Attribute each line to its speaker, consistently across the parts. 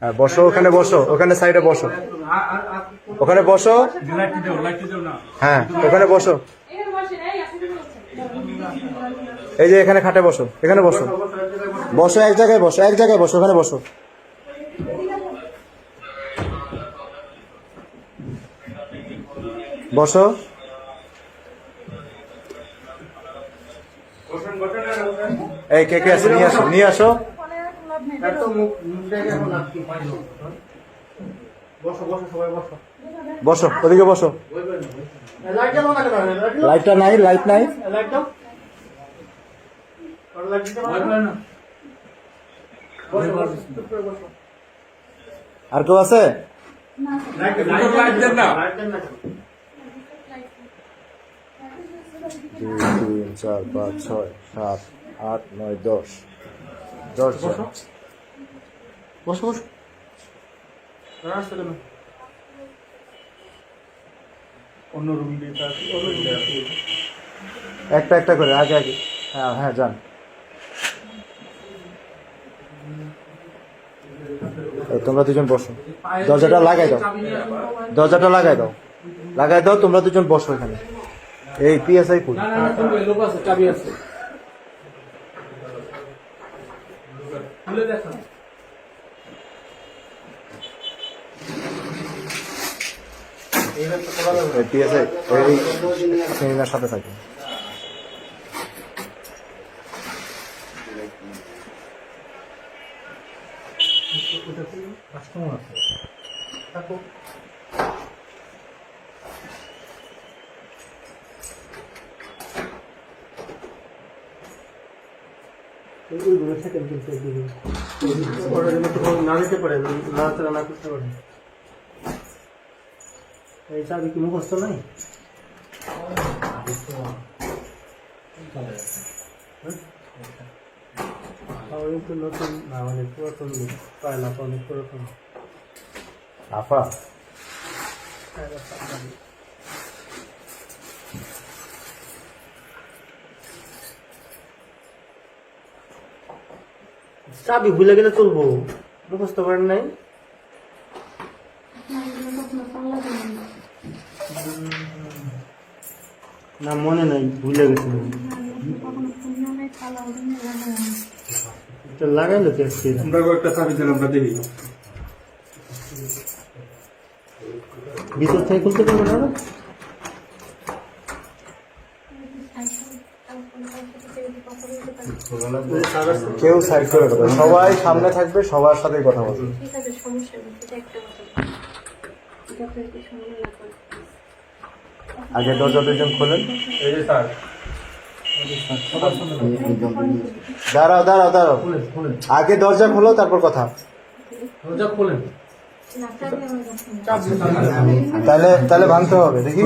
Speaker 1: হ্যাঁ বসো ওখানে বসো ওখানে সাইডে বসো ওখানে বসো হ্যাঁ ওখানে বসো এই যে এখানে খাটে বসো এখানে বসো বসো এক জায়গায় বসো এক জায়গায় বসো ওখানে বসো বসো এই কে কে আসো নিয়ে আসো নিয়ে আসো বসো ওদিকে বসো লাইটটা নাই লাইট নাই আর কেউ আছে দুই তিন চার পাঁচ ছয় সাত আট নয় দশ দশ জন বস বস হ্যাঁ, অন্য রুম একটা একটা করে আগে আগে হ্যাঁ হ্যাঁ যান তোমরা দুজন বসো দরজাটা লাগাই দাও দরজাটা লাগাই দাও লাগাই দাও তোমরা দুজন বসো এখানে এই পিএসআই কই চাবি আছে পিএসআই এই সাথে থাকে
Speaker 2: না যেতে পারে না না করতে পারে এই চাবি কি মুখস্থ নাই
Speaker 1: হ্যাঁ? নতুন না মানে পুরাতন পায় না পুরাতন আফা
Speaker 2: চাবি ভুলে গেলে চলবো মুখস্থ করেন নাই না মনে নাই ভুলে গেছি লাগাইলো তো আমরা কয়েকটা চাবি দিলাম আমরা দেখি ভিতর থেকে খুলতে পারবো না
Speaker 1: কেউ সাইড করে কথা সবাই সামনে থাকবে সবার সাথে কথা বলবে ঠিক আছে সমস্যা নেই একটা কথা আগে দরজা দুজন খোলেন দাঁড়াও দাঁড়াও দাঁড়াও আগে দরজা খোলো তারপর কথা তাহলে তাহলে ভাঙতে হবে দেখি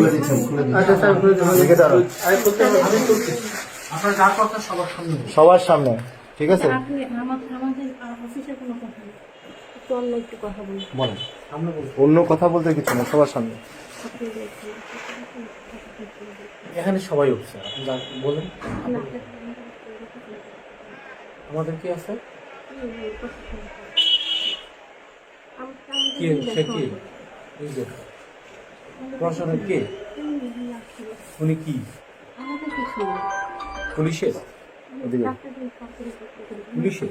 Speaker 1: আচ্ছা, সবার সামনে ঠিক আছে একটু অন্য একটু কথা বলি বলেন অন্য কথা বলতে কিছু না সবার সামনে
Speaker 2: এখানে সবাই উঠছে বলেন আমাদের কি আছে কি সে কি প্রশাসনের কে উনি কি পুলিশের পুলিশের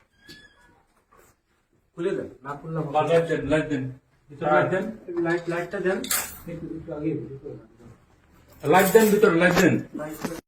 Speaker 2: খুলে দেন না খুললে লাইট দেন লাইট দেন লাইট দেন লাইট লাইটটা দেন লাইট দেন ভিতরে লাইট হ্যাঁ, দেন